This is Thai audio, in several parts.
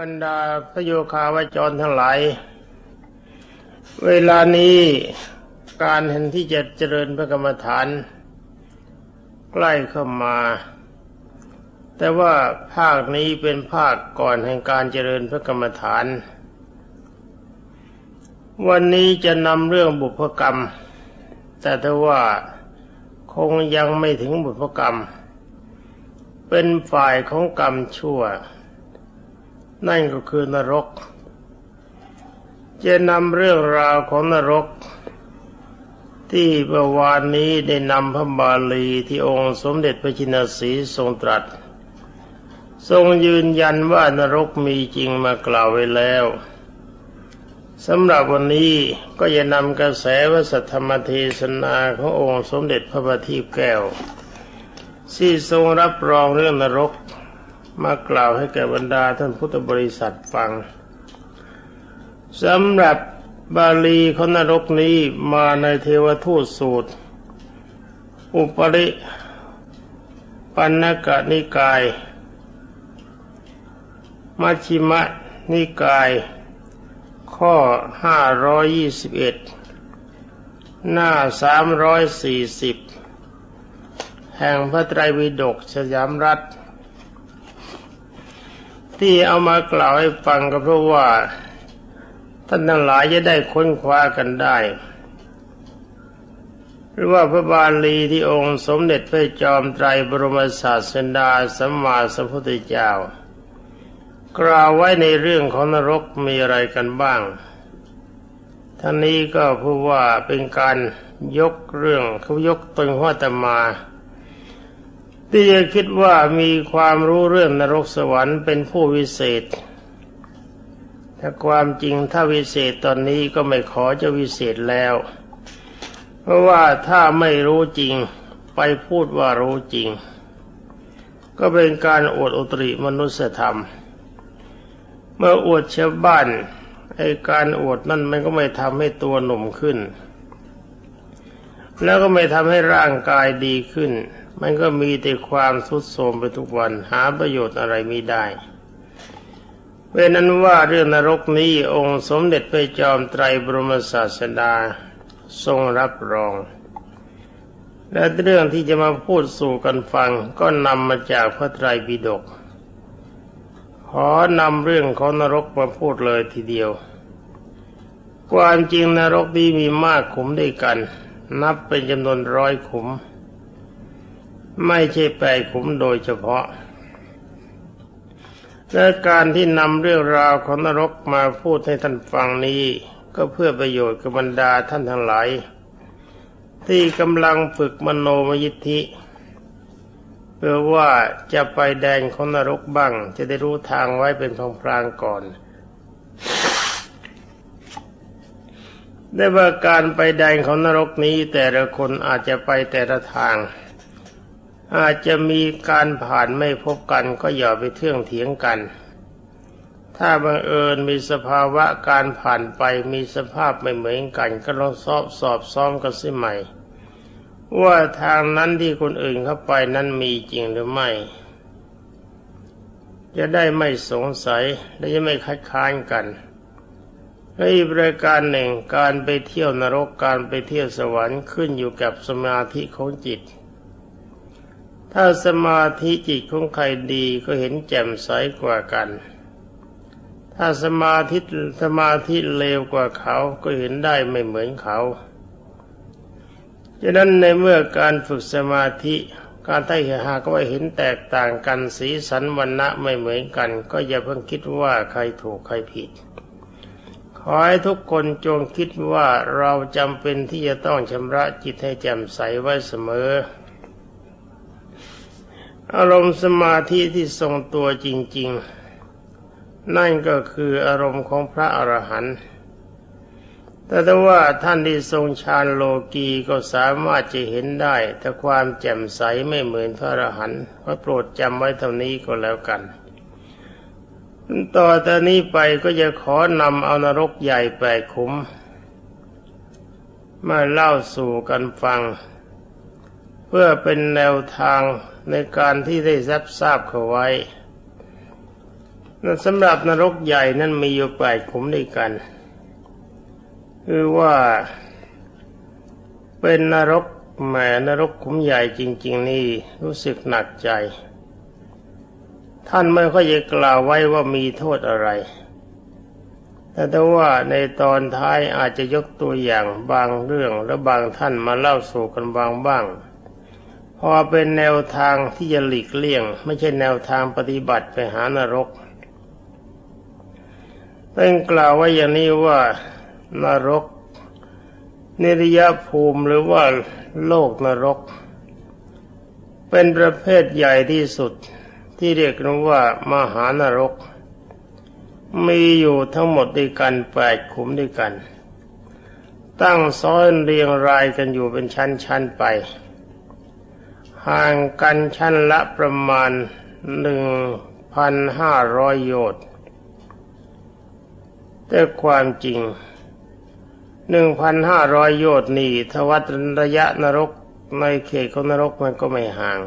บรรดาพระโยคาวจรทั้งหลาย เวลานี้การเห็นที่จะเจริญพระกรรมฐาน ใกล้เข้ามา แต่ว่าภาคนี้เป็นภาคก่อนแห่งการเจริญพระกรรมฐาน วันนี้จะนำเรื่องบุพกรรม แต่ถ้าว่าคงยังไม่ถึงบุพกรรม เป็นฝ่ายของกรรมชั่ว นั่นก็คือนรก จะนำเรื่องราวของนรก ที่เมื่อวานนี้ได้นำพระบาลีที่องค์สมเด็จพระจินสีทรงตรัส ทรงยืนยันว่านรกมีจริงมากล่าวไว้แล้วสำหรับวันนี้ก็จะนำกระแสวสัทธรรมเทศนาขององค์สมเด็จพระบัณฑิตแก้วที่ทรงรับรองเรื่องนรก มากล่าวให้แก่บรรดาท่านพุทธบริษัทฟังสำหรับบาลีของนรกนี้มาในเทวทูตสูตร อุปริปันนกนิกาย มัชฌิมะนิกาย ข้อ 521 หน้า 340 แห่งพระไตรปิฎกสยามรัฐ ที่เอามากล่าวให้ฟังก็เพราะว่าท่านทั้งหลายจะได้ค้นคว้ากันได้หรือว่าพระบาลีที่องค์สมเด็จพระจอมไตรบรมศาสดาสัมมาสัมพุทธเจ้า กล่าวไว้ในเรื่องของนรกมีอะไรกันบ้างท่านนี้ก็เพราะว่าเป็นการยกเรื่องเขายกตนหัวตมา ที่จะคิดว่ามีความรู้เรื่องนรกสวรรค์เป็นผู้วิเศษ ถ้าความจริงถ้าวิเศษตอนนี้ก็ไม่ขอจะวิเศษแล้ว เพราะว่าถ้าไม่รู้จริงไปพูดว่ารู้จริง ก็เป็นการอวดอุตริมนุสธรรม เมื่ออวดชาวบ้านไอ้การอวดนั่นมันก็ไม่ทำให้ตัวหนุ่มขึ้น แล้วก็ไม่ทำให้ร่างกายดีขึ้น มันก็มีแต่ความทุดโทมไปทุกวันหาประโยชน์อะไรไม่ได้เพราะนั้นว่าเรื่องนรกนี้องค์สมเด็จพระจอมไตรบรมศาสดาทรงรับรอง และเรื่องที่จะมาพูดสู่กันฟังก็นำมาจากพระไตรปิฎกขอนำเรื่องของนรกมาพูดเลยทีเดียว ความจริงนรกนี้มีมากขุมด้วยกัน นับเป็นจำนวนร้อยขุม ไม่ใช่แปลขุมโดยเฉพาะและการที่นำเรื่องราวของนรกมาพูดให้ท่านฟังนี้ ก็เพื่อประโยชน์กับบรรดาท่านทั้งหลาย ที่กำลังฝึกมโนมยิทธิ เพื่อว่าจะไปแดนของนรกบ้าง จะได้รู้ทางไว้เป็นพลางก่อน ได้ว่าการไปแดนของนรกนี้แต่ละคนอาจจะไปแต่ละทาง อาจจะมีการผ่านไม่พบกันก็อย่าไปเทื่องเถียงกัน ถ้าบังเอิญมีสภาวะการผ่านไปมีสภาพไม่เหมือนกัน ก็ลองสอบสอบซ้อมกันสิใหม่ ว่าทางนั้นที่คนอื่นเข้าไปนั้นมีจริงหรือไม่ จะได้ไม่สงสัยและจะไม่คัดค้านกันและอีกประการหนึ่งการไปเที่ยวนรกการไปเที่ยวสวรรค์ขึ้นอยู่กับสมาธิของจิต ถ้าสมาธิจิตของใครดีก็เห็นแจ่มใสกว่ากัน ถ้าสมาธิสมาธิเลวกว่าเขาก็เห็นได้ไม่เหมือนเขาฉะนั้นในเมื่อการฝึกสมาธิการไต่หากว่าเห็นแตกต่างกันสีสันวันณะไม่เหมือนกัน ก็อย่าเพิ่งคิดว่าใครถูกใครผิด ขอให้ทุกคนจงคิดว่าเราจำเป็นที่จะต้องชำระจิตให้แจ่มใสไว้เสมอ อารมณ์สมาธิที่ทรงตัวจริง ๆ นั่นก็คืออารมณ์ของพระอรหันต์แต่ถ้าว่าท่านที่ทรงฌานโลกีก็สามารถจะเห็นได้ แต่ความแจ่มใสไม่เหมือนพระอรหันต์ก็โปรดจำไว้เท่านี้ก็แล้วกัน ต่อแต่นี้ไปก็จะขอนำเอานรกใหญ่แปดขุม มาเล่าสู่กันฟัง เพื่อเป็นแนวทาง ในการที่ได้รับทราบเขาไว้สำหรับนรกใหญ่นั้นมีอยู่แปดขุมด้วยกัน คือว่าเป็นนรกแหมนรกขุมใหญ่จริง ๆ นี่รู้สึกหนักใจ ท่านไม่ค่อยจะกล่าวไว้ว่ามีโทษอะไร แต่ถ้าว่าในตอนท้ายอาจจะยกตัวอย่างบางเรื่องและบางท่านมาเล่าสู่กันบางบ้าง พอเป็นแนวทางที่จะหลีกเลี่ยง ไม่ใช่แนวทางปฏิบัติไปหานรกต้องกล่าวไว้อย่างนี้ว่านรก นิรยภูมิหรือว่าโลกนรก เป็นประเภทใหญ่ที่สุดที่เรียกนว่ามหานรก มีอยู่ทั้งหมดด้วยกันแปดขุมด้วยกัน ตั้งซ้อนเรียงรายกันอยู่เป็นชั้นๆไป ห่างกันชั้นละประมาณหนึ่งพันห้าร้อยโยชน์แต่ความจริงหนึ่งพันห้าร้อยโยชน์นี่ทวัตระยะนรกในเขตของนรกมันก็ไม่ห่าง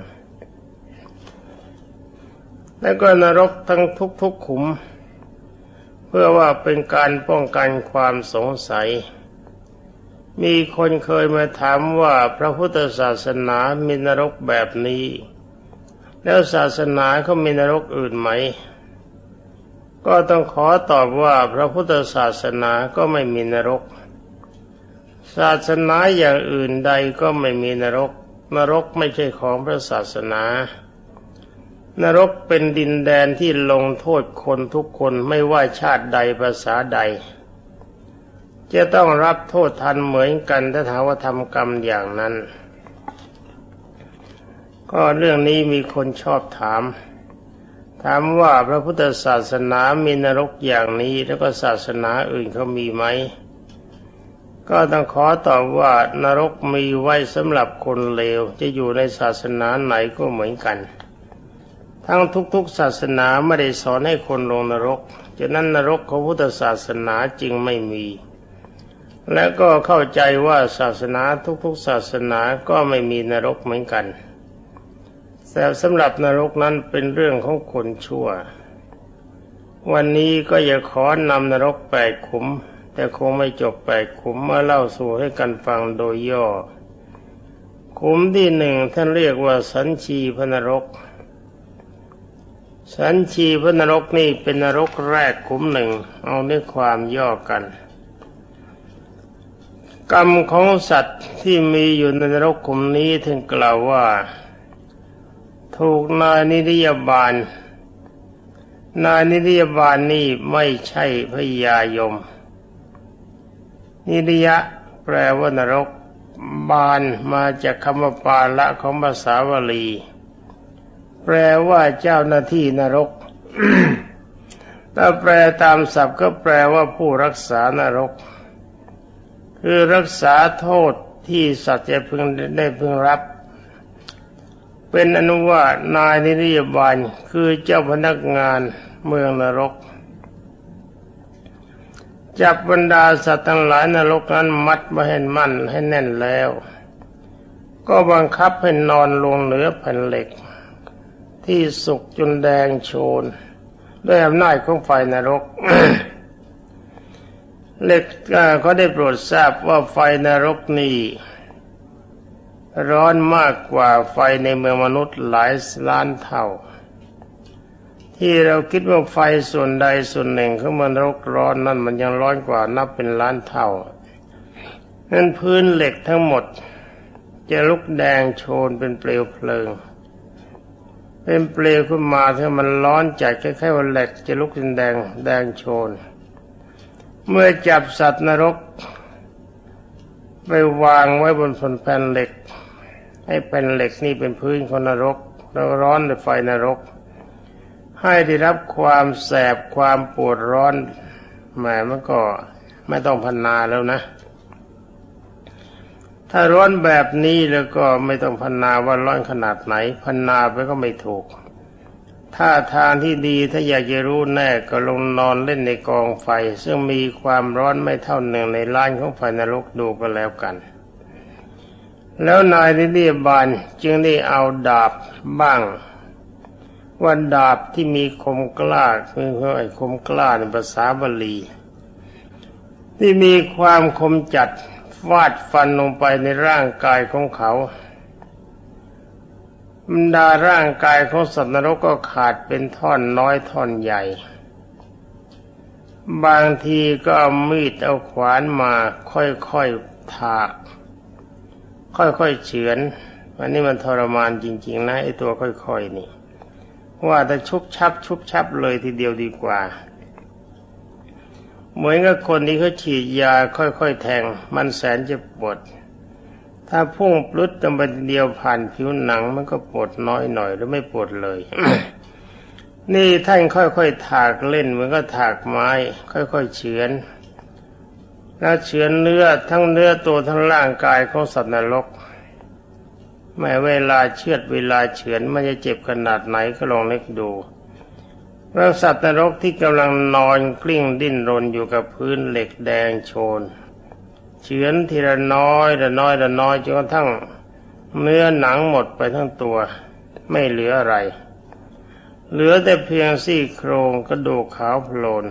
แล้วก็นรกทั้งทุกๆขุม เพื่อว่าเป็นการป้องกันความสงสัย มีคนเคยมาถามว่าพระพุทธศาสนามีนรกแบบนี้ แล้วศาสนาเขามีนรกอื่นไหม ก็ต้องขอตอบว่าพระพุทธศาสนาก็ไม่มีนรก ศาสนาอย่างอื่นใดก็ไม่มีนรก นรกไม่ใช่ของพระศาสนา นรกเป็นดินแดนที่ลงโทษคนทุกคนไม่ว่าชาติใดภาษาใด จะต้องรับโทษทันเหมือนกันถ้าถาว่าทำกรรมอย่างนั้น ก็เรื่องนี้มีคนชอบถาม ถามว่าพระพุทธศาสนามีนรกอย่างนี้แล้วก็ศาสนาอื่นเขามีไหม ก็ต้องขอตอบว่านรกมีไว้สำหรับคนเลว จะอยู่ในศาสนาไหนก็เหมือนกัน ทั้งทุกๆศาสนาไม่ได้สอนให้คนลงนรกฉะนั้นนรกของพุทธศาสนาจึงไม่มี และก็เข้าใจว่าศาสนาทุกๆศาสนาก็ไม่มีนรกเหมือนกัน แต่สำหรับนรกนั้นเป็นเรื่องของคนชั่ว วันนี้ก็อยากขอนำนรกแปดขุม แต่คงไม่จบแปดขุมมาเล่าสู่ให้กันฟังโดยย่อ ขุมที่หนึ่งท่านเรียกว่าสัญชีพนรก สัญชีพนรกนี่เป็นนรกแรกขุมหนึ่งเอาเนื้อความย่อกัน กรรมของสัตว์ที่มีอยู่ในนรกขุมนี้ถึงกล่าวว่า ถูกนายนิริยบาล นายนิริยบาลนี่ไม่ใช่พยายม นิริยะแปลว่านรกบาลมาจากคำว่าปาละของภาษาวลี แปลว่าเจ้าหน้าที่นรกถ้าแปลตามศัพท์ก็แปลว่าผู้รักษานรก คือรักษาโทษที่สัตว์จะพึงได้พึงรับ เป็นอนุวานายนิริยบาลคือเจ้าพนักงานเมืองนรก จับบรรดาสัตว์ทั้งหลายนรกนั้นมัดมาให้มั่นให้แน่นแล้ว ก็บังคับให้นอนลงเหนือแผ่นเหล็ก ที่สุกจนแดงโชน ด้วยอำนาจของไฟนรก เหล็กเขาได้โปรดทราบว่าไฟนรกนี้ร้อนมากกว่าไฟในเมืองมนุษย์หลายล้านเท่า ที่เราคิดว่าไฟส่วนใดส่วนหนึ่งของมันรกร้อนนั่นมันยังร้อนกว่านับเป็นล้านเท่านั้นพื้นเหล็กทั้งหมด จะลุกแดงโชนเป็นเปลวเพลิง เป็นเปลวขึ้นมาถ้ามันร้อนจัดคล้ายๆว่าเหล็กจะลุกเป็นแดงแดงโชน เมื่อจับสัตว์นรก ไปวางไว้บนแผ่นเหล็ก ให้เป็นเหล็กนี่เป็นพื้นของนรก แล้วร้อนด้วยไฟนรก ให้ได้รับความแสบความปวดร้อนแหมมันก็ไม่ต้องพันนาแล้วนะ ถ้าร้อนแบบนี้แล้วก็ไม่ต้องพันนาว่าร้อนขนาดไหน พันนาไปก็ไม่ถูก ถ้าทางที่ดีถ้าอยากจะรู้แน่ก็ลงนอนเล่นในกองไฟ ซึ่งมีความร้อนไม่เท่าหนึ่งในล้านของไฟนรกดูก็แล้วกัน แล้วนายนิริบาลจึงได้เอาดาบบ้างว่าดาบที่มีคมกล้าคือไอ้คมกล้าในภาษาบาลี ที่มีความคมจัดฟาดฟันลงไปในร่างกายของเขา บรรดาร่างกายของสัตว์นรกก็ขาดเป็นท่อนน้อยท่อนใหญ่ บางทีก็เอามีดเอาขวานมาค่อยๆถาก ค่อยๆเฉือนอันนี้มันทรมานจริง ๆ นะไอ้ตัวค่อยๆนี่ ว่าแต่ชุบชับ ชุบชับเลยทีเดียวดีกว่า เหมือนกับคนที่เขาฉีดยาค่อยๆแทง มันแสนจะปวด ถ้าพุ่งปลุดลงไปเดียวผ่านผิวหนังมันก็ปวดน้อยหน่อยหรือไม่ปวดเลย นี่ท่านค่อยๆถากเล่นเหมือนก็ถากไม้ ค่อยๆเฉือนแล้วเฉือนเนื้อทั้งเนื้อตัวทั้งร่างกายของสัตว์นรกแม้เวลาเชือดเวลาเฉือนมันจะเจ็บขนาดไหนก็ลองนึกดูแล้วสัตว์นรกที่กำลังนอนกลิ้งดิ้นรนอยู่กับพื้นเหล็กแดงโชน เฉือนทีละน้อยละน้อยละน้อยจนกระทั่งเนื้อหนังหมดไปทั้งตัว ไม่เหลืออะไร เหลือแต่เพียงซี่โครงกระดูกขาวโพลน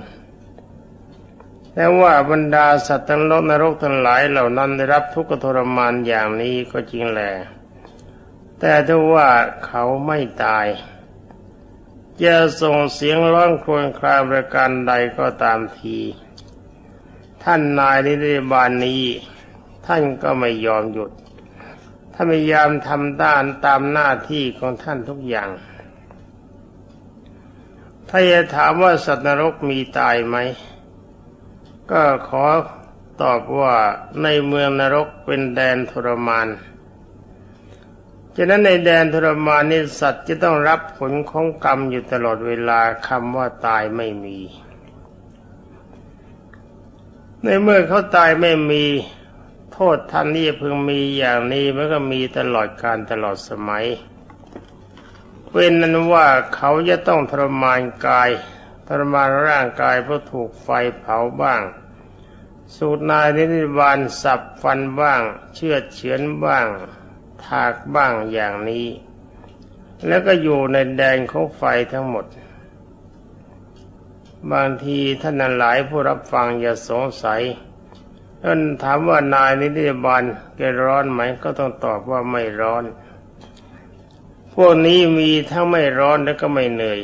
แต่ว่าบรรดาสัตว์ทั้งโลกนรกทั้งหลายเหล่านั้นได้รับทุกข์ทรมานอย่างนี้ก็จริงแหละแต่ถ้าว่าเขาไม่ตาย จะส่งเสียงร้องครวญครางประการใดก็ตามที ท่านนายนิรบาลนี้ ท่านก็ไม่ยอมหยุดถ้าพยายามทำด้านตามหน้าที่ของท่านทุกอย่าง ถ้าจะถามว่าสัตว์นรกมีตายไหม ก็ขอตอบว่าในเมืองนรกเป็นแดนทรมานฉะนั้นในแดนทรมานนี้สัตว์จะต้องรับผลของกรรมอยู่ตลอดเวลาคำว่าตายไม่มี ในเมื่อเขาตายไม่มีโทษท่านนี่เพิ่งมีอย่างนี้มันก็มีตลอดการตลอดสมัยเป็นนั้นว่าเขาจะต้องทรมานกายทรมานร่างกายเพราะถูกไฟเผาบ้าง สูตรนายนิบาลสับฟันบ้าง เชือดเฉือนบ้าง ถากบ้างอย่างนี้ แล้วก็อยู่ในแดนของไฟทั้งหมด บางทีท่านหลายผู้รับฟังอย่าสงสัยท่านถามว่านายนิติบาลแกร้อนไหมก็ต้องตอบว่าไม่ร้อน พวกนี้มีทั้งไม่ร้อนและก็ไม่เหนื่อย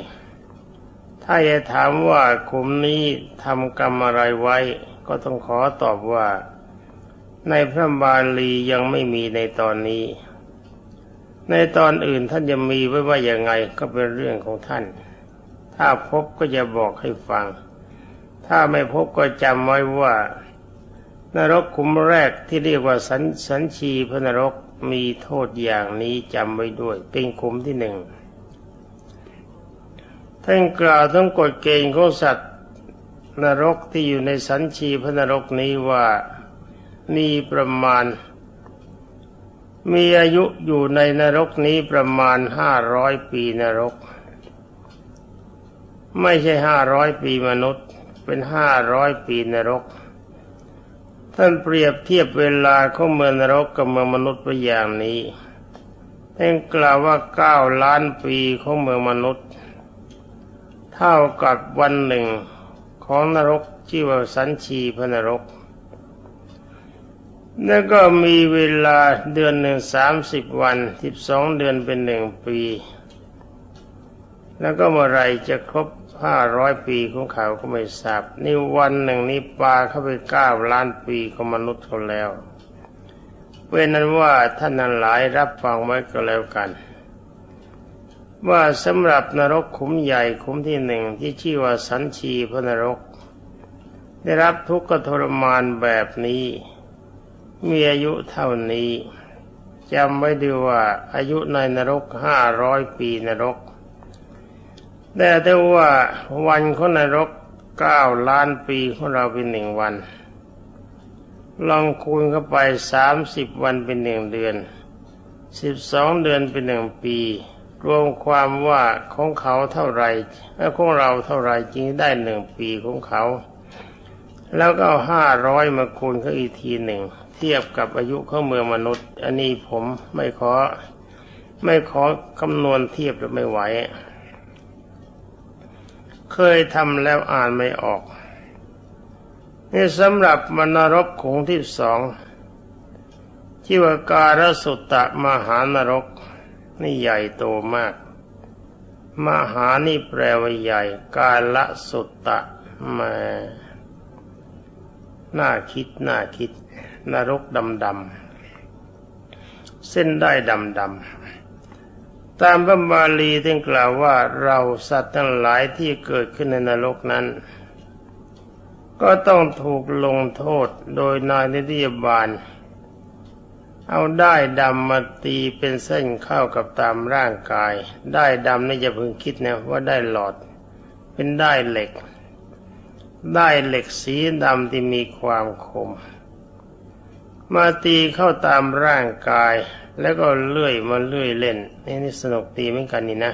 ถ้าจะถามว่าคุมนี้ทำกรรมอะไรไว้ ก็ต้องขอตอบว่า ในพระบาลียังไม่มีในตอนนี้ ในตอนอื่นท่านจะมีไว้ว่าอย่างไงก็เป็นเรื่องของท่าน ถ้าพบก็จะบอกให้ฟัง ถ้าไม่พบก็จำไว้ว่า นรกขุมแรกที่เรียกว่าสันสันชีพนรกมีโทษอย่างนี้จำไว้ด้วย เป็นขุมที่หนึ่งท่านกล่าวทั้งกฎเกณฑ์ของสัตว์นรกที่อยู่ในสันชีพนรกนี้ว่ามีประมาณ มีอายุอยู่ในนรกนี้ประมาณห้าร้อยปีนรก ไม่ใช่ห้าร้อยปีมนุษย์ เป็นห้าร้อยปีนรก ท่านเปรียบเทียบเวลาของเมืองนรกกับเมืองมนุษย์ไปอย่างนี้ท่านกล่าวว่าเก้าล้านปีของเมืองมนุษย์ เท่ากับวันหนึ่งของนรกที่ว่าสันชีพนรก แล้วก็มีเวลาเดือนหนึ่งสามสิบวันสิบสองเดือนเป็นหนึ่งปี แล้วก็เมื่อไรจะครบ ห้าร้อยปีของเขาก็ไม่ทราบนี่วันหนึ่งนี้ปลาเข้าไปเก้าล้านปีของมนุษย์เขาแล้วเป็นนั้นว่าท่านนั้นหลายรับฟังไว้ก็แล้วกัน ว่าสำหรับนรกขุมใหญ่ขุมที่หนึ่งที่ชื่อว่าสันชีพระนรก ได้รับทุกข์ทรมานแบบนี้ มีอายุเท่านี้จำไว้ดีว่าอายุในนรกห้าร้อยปีนรก แต่ถ้าว่าวันของนรกเก้าล้านปีของเราเป็นหนึ่งวัน ลองคูณเข้าไปสามสิบวันเป็นหนึ่งเดือนสิบสองเดือนเป็นหนึ่งปี รวมความว่าของเขาเท่าไรและของเราเท่าไรจริงได้หนึ่งปีของเขา แล้วก็เอาห้าร้อยมาคูณเขาอีกทีหนึ่ง เทียบกับอายุของเมืองมนุษย์ อันนี้ผมไม่ขอไม่ขอคำนวณเทียบหรือไม่ไหว เคยทำแล้วอ่านไม่ออก นี่สำหรับมนรกขงที่สองที่ว่าการสุตตะมหานรก นี่ใหญ่โตมาก มหานี่แปลว่าใหญ่ กาละสุตตะมาน่าคิดน่าคิด นรกดำดำเส้นได้ดำดำ ตามพระบาลีท่านกล่าวว่าเราสัตว์ทั้งหลายที่เกิดขึ้นในนรกนั้น ก็ต้องถูกลงโทษโดยนายนิติบาล เอาได้ดำมาตีเป็นเส้นเข้ากับตามร่างกาย ได้ดำนี่จะพึงคิดนะว่าได้หลอด เป็นได้เหล็ก ได้เหล็กสีดำที่มีความคม มาตีเข้าตามร่างกาย แล้วก็เลื่อยมาเลื่อยเล่นนี่นี่สนุกตีเหมือนกันนี่นะ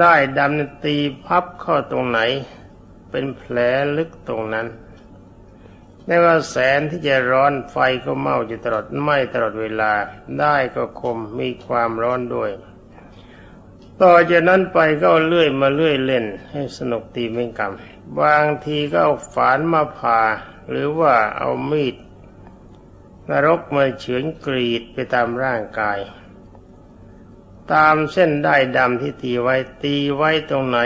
ได้ดำตีพับเข้าตรงไหน เป็นแผลลึกตรงนั้นได้ว่าแสนที่จะร้อนไฟก็เมาอยู่ตลอดไหม้ตลอดเวลา ได้ก็คมมีความร้อนด้วย ต่อจากนั้นไปก็เลื่อยมาเลื่อยเล่น ให้สนุกตีเหมือนกันบางทีก็เอาฝานมาผ่าหรือว่าเอามีด นรกมาเฉือนกรีดไปตามร่างกาย ตามเส้นได้ดำที่ตีไว้ตีไว้ตรงไหน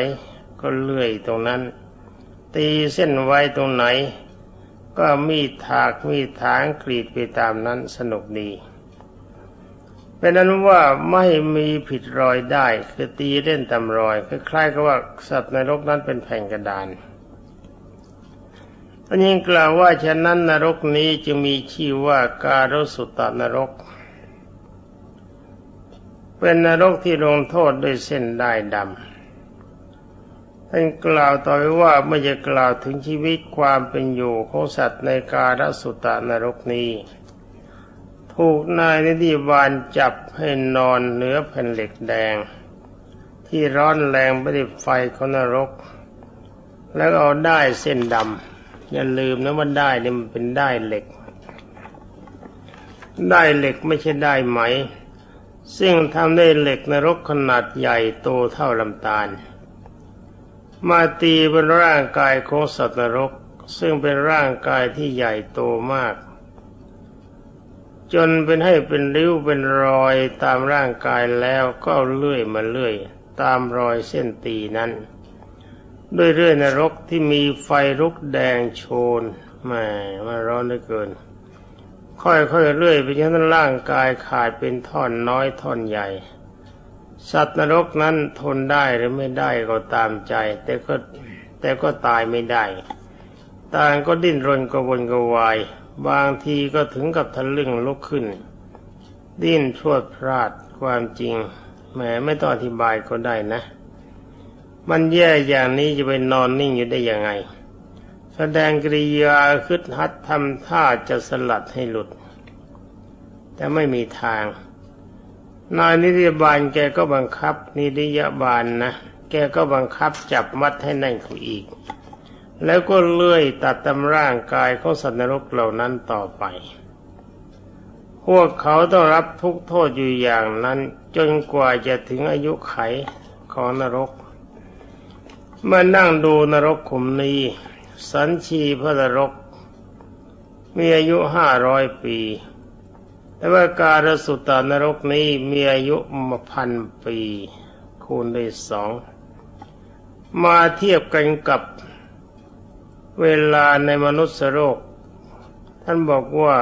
ก็เลื่อยตรงนั้น ตีเส้นไว้ตรงไหน ก็มีดถากมีดถางกรีดไปตามนั้นสนุกดีเป็นนั้นว่าไม่มีผิดรอยได้คือตีเล่นตามรอยคล้ายๆกับว่าสัตว์ในรกนั้นเป็นแผ่นกระดาน อันนี้กล่าวว่าฉะนั้นนรกนี้จึงมีชื่อว่าการสุตตนรก เป็นนรกที่ลงโทษด้วยเส้นได้ดำท่านกล่าวต่อไปว่าไม่จะกล่าวถึงชีวิตความเป็นอยู่ของสัตว์ในการสุตตนรกนี้ ถูกนายนิติบาลจับให้นอนเหนือแผ่นเหล็กแดง ที่ร้อนแรงไปด้วยไฟของนรก แล้วเอาได้เส้นดำ อย่าลืมนะว่าได้เนี่ยมันเป็นได้เหล็ก ได้เหล็กไม่ใช่ได้ไหม ซึ่งทำได้เหล็กนรกขนาดใหญ่โตเท่าลำตาล มาตีบนร่างกายของสัตว์นรก ซึ่งเป็นร่างกายที่ใหญ่โตมาก จนเป็นให้เป็นริ้วเป็นรอยตามร่างกายแล้วก็เลื่อยมาเลื่อย ตามรอยเส้นตีนั้น ด้วยเรื่อยนรกที่มีไฟลุกแดงโชนแหมมันร้อนเหลือเกิน ค่อยๆเรื่อยไปจนร่างกายขาดเป็นท่อนน้อยท่อนใหญ่ สัตว์นรกนั้นทนได้หรือไม่ได้ก็ตามใจ แต่ก็แต่ก็ตายไม่ได้ ต่างก็ดิ้นรนกระวนกระวาย บางทีก็ถึงกับทะลึ่งลุกขึ้น ดิ้นชวดพลาดความจริงแหมไม่ต้องอธิบายก็ได้นะ มันแย่อย่างนี้จะไปนอนนิ่งอยู่ได้ยังไง แสดงกริยาคึดฮัดทำท่าจะสลัดให้หลุด แต่ไม่มีทาง นายนิติบาลแกก็บังคับนิติยบาลนนะแกก็บังคับจับมัดให้นั่งเขาอีก แล้วก็เลื่อยตัดตำร่างกายของสัตว์นรกเหล่านั้นต่อไป พวกเขาต้องรับทุกโทษอยู่อย่างนั้น จนกว่าจะถึงอายุไขของนรก มานั่งดูนรกขุมนี้ สันชีพระนรก มีอายุห้าร้อยปี แต่ว่าการสุตตานรกนี้มีอายุมาพันปี คูณด้วยสอง มาเทียบกันกับเวลาในมนุษย์โลก ท่านบอกว่า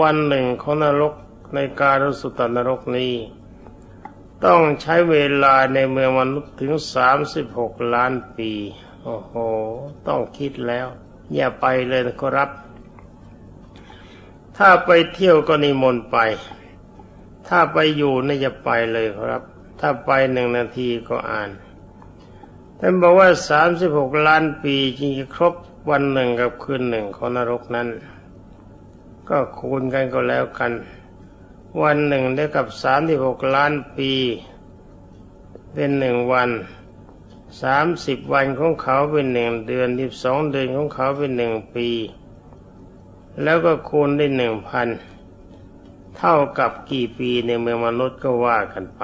วันหนึ่งของนรกในการสุตตานรกนี้ ต้องใช้เวลาในเมืองมนุษย์ถึงสามสิบหกล้านปี โอ้โห ต้องคิดแล้ว อย่าไปเลยนะครับ ถ้าไปเที่ยวก็นิมนต์ไป ถ้าไปอยู่นี่จะไปเลยครับ ถ้าไปหนึ่งนาทีก็อ่านท่านบอกว่าสามสิบหกล้านปีจริงครบวันหนึ่งกับคืนหนึ่งของนรกนั้น ก็คูณกันก็แล้วกัน วันหนึ่งได้กับสามที่หกล้านปี เป็นหนึ่งวันสามสิบวันของเขาเป็นหนึ่งเดือนสิบสองเดือนของเขาเป็นหนึ่งปี แล้วก็คูณได้หนึ่งพันเท่ากับกี่ปีในเมืองมนุษย์ก็ว่ากันไป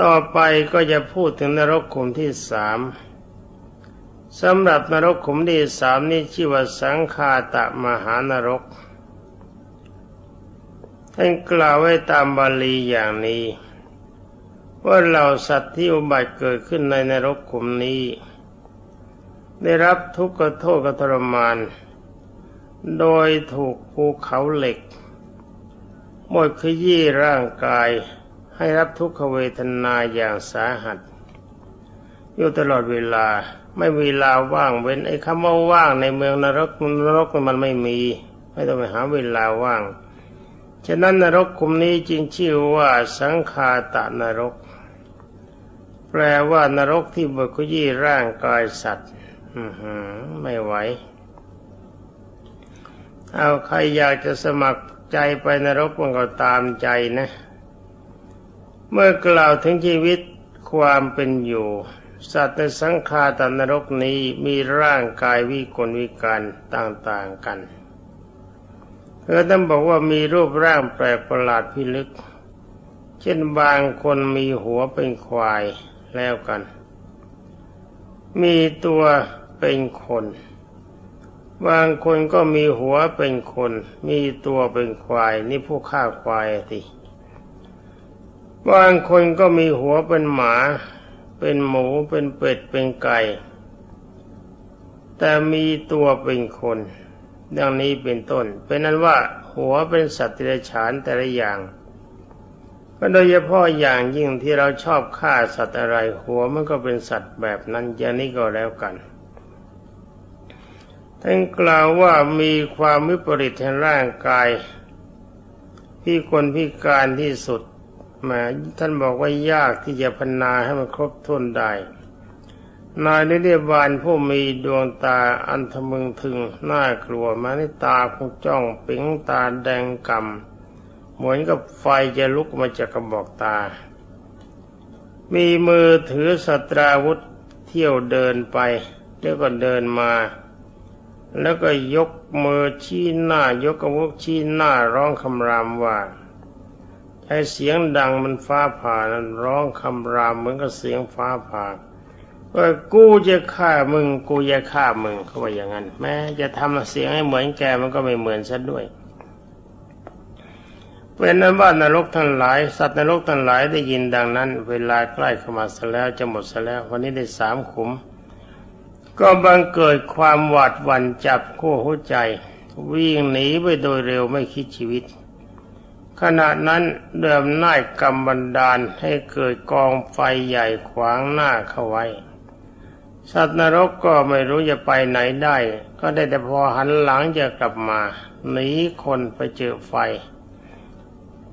ต่อไปก็จะพูดถึงนรกขุมที่สามสำหรับนรกขุมที่สามนี่ชื่อว่าสังคาตะมหานรก ท่านกล่าวไว้ตามบาลีอย่างนี้ ว่าเหล่าสัตว์ที่อุบัติเกิดขึ้นในนรกขุมนี้ ได้รับทุกข์โทษกทรมาน โดยถูกภูเขาเหล็กหมดขยี้ร่างกายให้รับทุกขเวทนาอย่างสาหัส อยู่ตลอดเวลาไม่มีเวลาว่างเว้นไอ้คำว่าว่างในเมืองนรกนรกมันไม่มี ไม่ต้องไปหาเวลาว่าง ฉะนั้นนรกคุมนี้จึงชื่อว่าสังคาตะนรก แปลว่านรกที่บดขยี้ร่างกายสัตว์ไม่ไหว เอาใครอยากจะสมัครใจไปนรกมันก็ตามใจนะ เมื่อกล่าวถึงชีวิตความเป็นอยู่ สัตว์ในสังขารตนรกนี้มีร่างกายวิกลวิการต่างๆกัน เธอต้องบอกว่ามีรูปร่างแปลกประหลาดพิลึก เช่นบางคนมีหัวเป็นควายแล้วกัน มีตัวเป็นคน บางคนก็มีหัวเป็นคน มีตัวเป็นควาย นี่ผู้ฆ่าควายสิบางคนก็มีหัวเป็นหมา เป็นหมู เป็นเป็ด เป็นไก่ แต่มีตัวเป็นคน ดังนี้เป็นต้น เป็นนั้นว่าหัวเป็นสัตว์ที่ไรฉานแต่ละอย่างก็โดยเฉพาะอย่างยิ่งที่เราชอบฆ่าสัตว์อะไร หัวมันก็เป็นสัตว์แบบนั้นอย่างนี้ก็แล้วกันท่านกล่าวว่ามีความวิปริตในร่างกาย ที่คนพิการที่สุดแมท่านบอกว่ายากที่จะพันาให้มันครบถ้วนได้ นายนิเดบาลผู้มีดวงตาอันทะมึงถึงน่ากลัวมาในตาคงจ้องปิงตาแดงกำเหมือนกับไฟจะลุกมาจากกระบอกตา มีมือถือสตราวุธเที่ยวเดินไปแล้วก็เดินมา แล้วก็ยกมือชี้หน้ายกกระวุกชี้หน้าร้องคำรามว่าใช้เสียงดังมันฟ้าผ่านั้นร้องคำรามเหมือนกับเสียงฟ้าผ่า ว่ากูจะฆ่ามึง กูจะฆ่ามึงเขาว่าอย่างนั้น แม้จะทำเสียงให้เหมือนแกมันก็ไม่เหมือนซะด้วยเป็นนั้นว่านรกทั้งหลาย สัตว์นรกทั้งหลายได้ยินดังนั้น เวลาใกล้เข้ามาซะแล้วจะหมดซะแล้ว วันนี้ได้สามขุม ก็บังเกิดความหวาดหวั่นจับขั้วหัวใจ วิ่งหนีไปโดยเร็วไม่คิดชีวิต ขณะนั้นเดิมน่ายกรรมบันดาลให้เกิดกองไฟใหญ่ขวางหน้าเข้าไว้ สัตว์นรกก็ไม่รู้จะไปไหนได้ ก็ได้แต่พอหันหลังจะกลับมาหนีคนไปเจอไฟ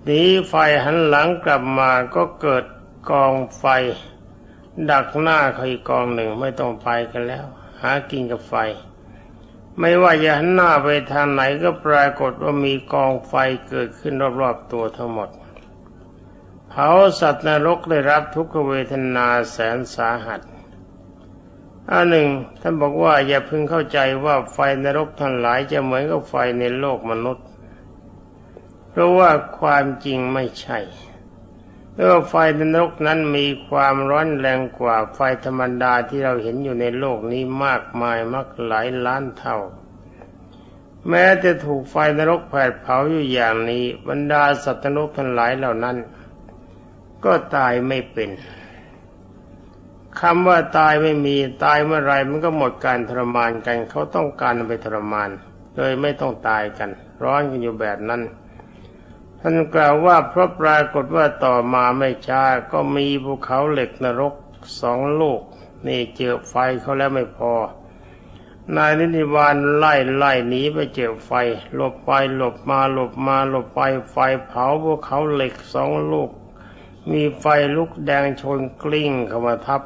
หนีไฟหันหลังกลับมาก็เกิดกองไฟ ดักหน้าเขาอีกกองหนึ่งไม่ต้องไปกันแล้ว หากินกับไฟ ไม่ว่าจะหันหน้าไปทางไหนก็ปรากฏว่ามีกองไฟเกิดขึ้นรอบๆตัวทั้งหมดเผาสัตว์นรกได้รับทุกขเวทนาแสนสาหัส อันหนึ่งท่านบอกว่าอย่าพึงเข้าใจว่าไฟนรกทั้งหลายจะเหมือนกับไฟในโลกมนุษย์ เพราะว่าความจริงไม่ใช่เพราะไฟในนรกนั้นมีความร้อนแรงกว่าไฟธรรมดาที่เราเห็นอยู่ในโลกนี้มากมายมากหลายล้านเท่า แม้จะถูกไฟนรกแผดเผาอยู่อย่างนี้ บรรดาสัตว์นรกทั้งหลายเหล่านั้น ก็ตายไม่เป็น คำว่าตายไม่มีตายเมื่อไรมันก็หมดการทรมานกัน เขาต้องการไปทรมาน เลยไม่ต้องตายกัน ร้อนกันอยู่แบบนั้น ท่านกล่าวว่าเพราะปรากฏว่าต่อมาไม่ช้าก็มีภูเขาเหล็กนรกสองลูก นี่เจอไฟเขาแล้วไม่พอ นายนิติวานไล่ไล่หนีไปเจอไฟ หลบไปหลบมาหลบมาหลบไปไฟเผาภูเขาเหล็กสองลูก มีไฟลุกแดงชนกลิ้งเข้ามาทับ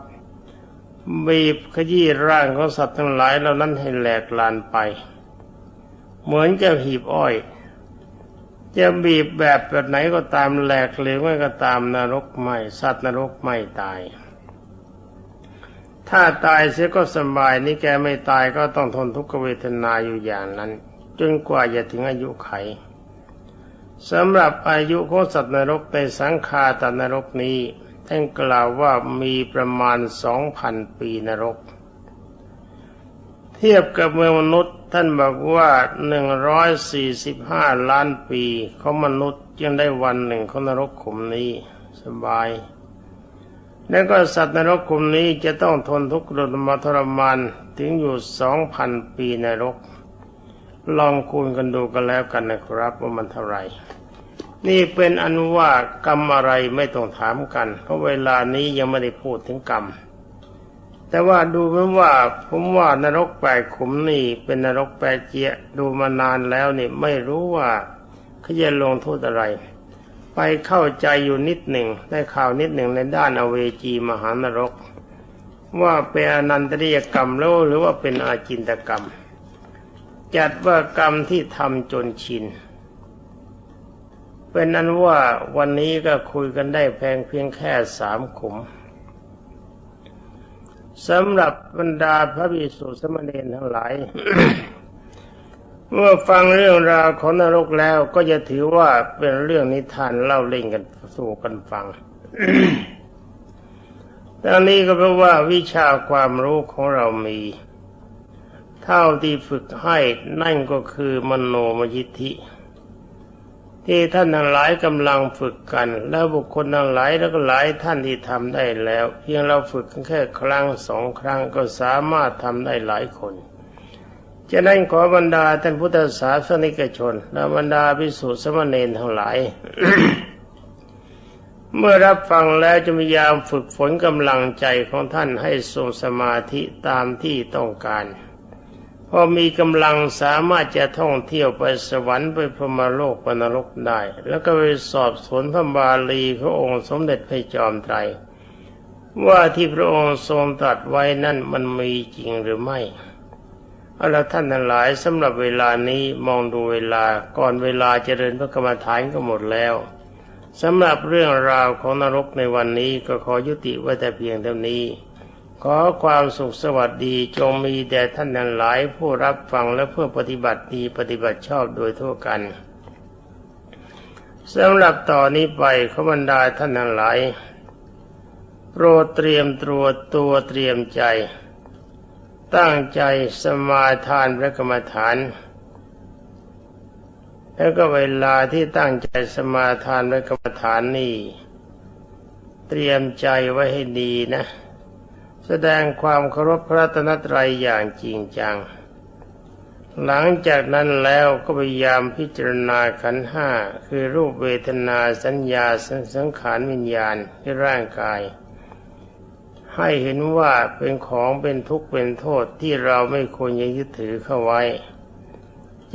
บีบขยี้ร่างของสัตว์ทั้งหลายเหล่านั้นให้แหลกลานไป เหมือนจะหีบอ้อย จะบีบแบบแบบไหนก็ตามแหลกเหรือไม่ก็ตามนรกไม่สัตว์นรกไม่ตาย ถ้าตายเสียก็สบายนี่แกไม่ตายก็ต้องทนทุกขเวทนาอยู่อย่างนั้น จนกว่าจะถึงอายุไขสำหรับอายุของสัตว์นรกในสังขาตนรกนี้ ท่านกล่าวว่ามีประมาณสองพันปีนรก เทียบกับเมืองมนุษย์ท่านบอกว่าหนึ่งร้อยสี่สิบห้าล้านปีของมนุษย์ยังได้วันหนึ่งของนรกขุมนี้สบาย แล้วก็สัตว์นรกขุมนี้จะต้องทนทุกข์ทรมาทรมานถึงอยู่สองพันปีนรก ลองคูณกันดูกันแล้วกันนะครับว่ามันเท่าไหร่ นี่เป็นอันว่ากรรมอะไรไม่ต้องถามกัน เพราะเวลานี้ยังไม่ได้พูดถึงกรรม แต่ว่าดูเหมือนว่าผมว่านรกแปดขุมนี่ เป็นนรกแปดเจียดูมานานแล้วนี่ไม่รู้ว่าเขาจะลงโทษอะไร ไปเข้าใจอยู่นิดหนึ่งได้ข่าวนิดหนึ่งในด้านอเวจีมหานรก ว่าเป็นอนันตริยกรรมแล้วหรือว่าเป็นอาจินตกรรม จัดว่ากรรมที่ทำจนชิน เป็นนั้นว่าวันนี้ก็คุยกันได้แพงเพียงแค่สามขุมสำหรับบรรดาพระภิกษุสมณีทั้งหลาย เมื่อฟังเรื่องราวของนรกแล้วก็จะถือว่าเป็นเรื่องนิทานเล่าเล่นกันสู่กันฟังดังนี้ก็เพราะว่าวิชาความรู้ของเรามี เท่าที่ฝึกให้นั่นก็คือมโนมยิทธิ ที่ท่านทั้งหลายกำลังฝึกกัน แล้วบุคคลทั้งหลายแล้วก็หลายท่านที่ทำได้แล้ว เพียงเราฝึกแค่ครั้งสองครั้งก็สามารถทำได้หลายคนฉะนั้นขอบรรดาท่านพุทธศาสนิกชนและบรรดาพิสุทธิสมณเณรทั้งหลาย เมื่อรับฟังแล้วจะพยายามฝึกฝนกำลังใจของท่านให้ทรงสมาธิตามที่ต้องการ พอมีกำลังสามารถจะท่องเที่ยวไปสวรรค์ไปพรมโลกปนรกได้ แล้วก็ไปสอบสวนพระบาลีขององค์สมเด็จพระจอมไตรว่าที่พระองค์ทรงตรัสไว้นั่นมันมีจริงหรือไม่เอาละท่านทั้งหลายสำหรับเวลานี้มองดูเวลาก่อนเวลาเจริญพระกรรมฐานก็หมดแล้วสำหรับเรื่องราวของนรกในวันนี้ก็ขอยุติไว้แต่เพียงเท่านี้ ขอความสุขสวัสดีจงมีแด่ท่านทั้งหลายผู้รับฟังและเพื่อปฏิบัติดีปฏิบัติชอบโดยทั่วกันสำหรับต่อนนี้ไปขบรรดาท่านทั้งหลาย โปรดเตรียมตัวตัวเตรียมใจ ตั้งใจสมาทานพระกรรมฐาน แล้วก็เวลาที่ตั้งใจสมาทานพระกรรมฐานนี่ เตรียมใจไว้ให้ดีนะ แสดงความเคารพพระตนตรัยอย่างจริงจัง หลังจากนั้นแล้วก็พยายามพิจารณาขันห้าคือรูปเวทนาสัญญาสังขารวิญญาณที่ร่างกาย ให้เห็นว่าเป็นของเป็นทุกข์เป็นโทษที่เราไม่ควรยึดถือเข้าไว้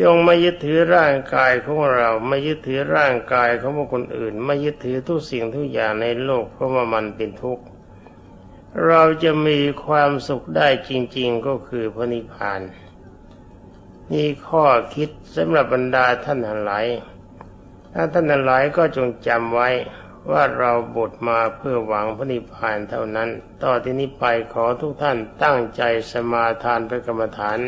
จงไม่ยึดถือร่างกายของเราไม่ยึดถือร่างกายของคคลอื่น ไม่ยึดถือทุกสิ่งทุกอย่างในโลกเพราะว่ามันเป็นทุกข์ เราจะมีความสุขได้จริง ๆ ก็คือพระนิพพานนี่ข้อคิดสำหรับบรรดาท่านทั้งหลายถ้าท่านทั้งหลายก็จงจำไว้ว่าเราบทมาเพื่อหวังพระนิพพานเท่านั้น ต่อที่นี้ไปขอทุกท่านตั้งใจสมาทานพระกรรมฐาน